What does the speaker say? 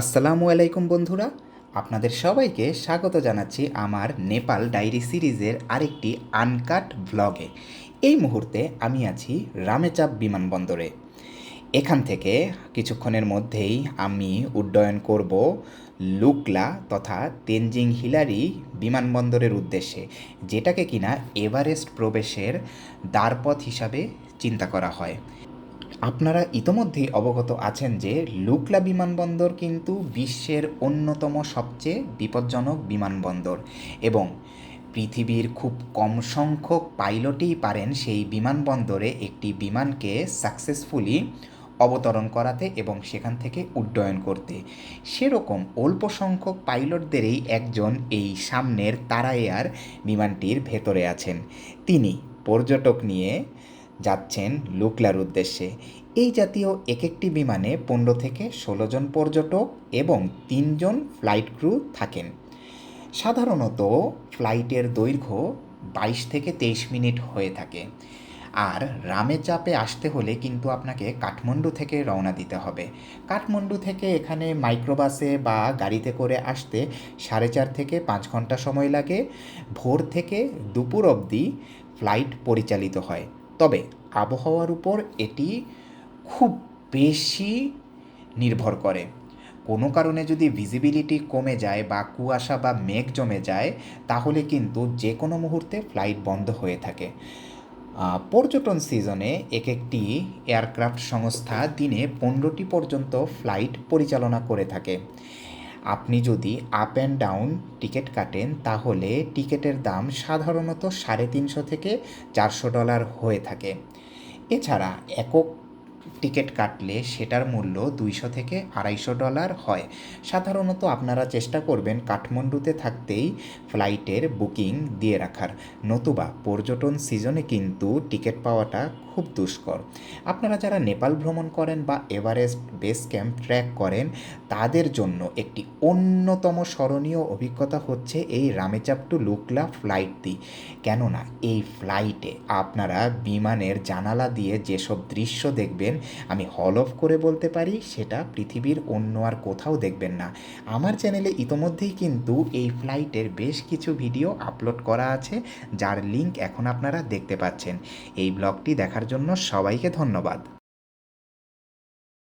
আসসালামু আলাইকুম বন্ধুরা, আপনাদের সবাইকে স্বাগত জানাচ্ছি আমার নেপাল ডায়েরি সিরিজের আরেকটি আনকাট ব্লগে। এই মুহূর্তে আমি আছি রামেচাপ বিমানবন্দরে। এখান থেকে কিছুক্ষণের মধ্যেই আমি উড্ডয়ন করব লুকলা তথা তেনজিং হিলারি বিমানবন্দরের উদ্দেশ্যে, যেটাকে কিনা এভারেস্ট প্রবেশের দ্বারপথ হিসাবে চিন্তা করা হয়। আপনারা ইতোমধ্যেই অবগত আছেন যে লুকলা বিমানবন্দর কিন্তু বিশ্বের অন্যতম সবচেয়ে বিপজ্জনক বিমানবন্দর এবং পৃথিবীর খুব কম সংখ্যক পাইলটই পারেন সেই বিমানবন্দরে একটি বিমানকে সাকসেসফুলি অবতরণ করাতে এবং সেখান থেকে উড্ডয়ন করতে। সেরকম অল্প সংখ্যক পাইলটদেরই একজন এই সামনের তারা এয়ার বিমানটির ভেতরে আছেন। তিনি পর্যটক নিয়ে যাচ্ছেন লুকলার উদ্দেশ্যে। এই জাতীয় এক একটি বিমানে পনেরো থেকে ষোলো জন পর্যটক এবং তিনজন ফ্লাইট ক্রু থাকেন। সাধারণত ফ্লাইটের দৈর্ঘ্য বাইশ থেকে তেইশ মিনিট হয়ে থাকে। আর রামে চাপে আসতে হলে কিন্তু আপনাকে কাঠমান্ডু থেকে রওনা দিতে হবে। কাঠমান্ডু থেকে এখানে মাইক্রোবাসে বা গাড়িতে করে আসতে সাড়ে চার থেকে পাঁচ ঘণ্টা সময় লাগে। ভোর থেকে দুপুর অবধি ফ্লাইট পরিচালিত হয়। তবে আবহাওয়ার উপর এটি খুব বেশি নির্ভর করে। কোনো কারণে যদি ভিজিবিলিটি কমে যায় বা কুয়াশা বা মেঘ জমে যায়, তাহলে কিন্তু যে কোনো মুহূর্তে ফ্লাইট বন্ধ হয়ে থাকে। পর্যটন সিজনে এক একটি এয়ারক্রাফট সংস্থা দিনে পনেরোটি পর্যন্ত ফ্লাইট পরিচালনা করে থাকে। আপনি যদি আপ অ্যান্ড ডাউন টিকিট কাটেন, তাহলে টিকিটের দাম সাধারণত সাড়ে তিনশো থেকে চারশো ডলার হয়ে থাকে। এছাড়া একক টিকিট কাটলে সেটার মূল্য দুইশো থেকে আড়াইশো ডলার হয়। সাধারণত আপনারা চেষ্টা করবেন কাঠমান্ডুতে থাকতেই ফ্লাইটের বুকিং দিয়ে রাখার। নতুবা পর্যটন সিজনে কিন্তু টিকিট পাওয়াটা খুব দুষ্কর। আপনারা যারা নেপাল ভ্রমণ করেন বা এভারেস্ট বেস ক্যাম্প ট্র্যাক করেন, তাদের জন্য একটি অন্যতম স্মরণীয় অভিজ্ঞতা হচ্ছে এই রামেচাপ টু লুকলা ফ্লাইটটি কেননা, এই ফ্লাইটে আপনারা বিমানের জানালা দিয়ে যেসব দৃশ্য দেখবেন, আমি হল অফ করে বলতে পারি, সেটা পৃথিবীর অন্য আর কোথাও দেখবেন না। আমার চ্যানেলে ইতোমধ্যেই কিন্তু এই ফ্লাইটের বেশ কিছু ভিডিও আপলোড করা আছে, যার লিংক এখন আপনারা দেখতে পাচ্ছেন। এই ব্লগটি দেখার জন্য সবাইকে ধন্যবাদ।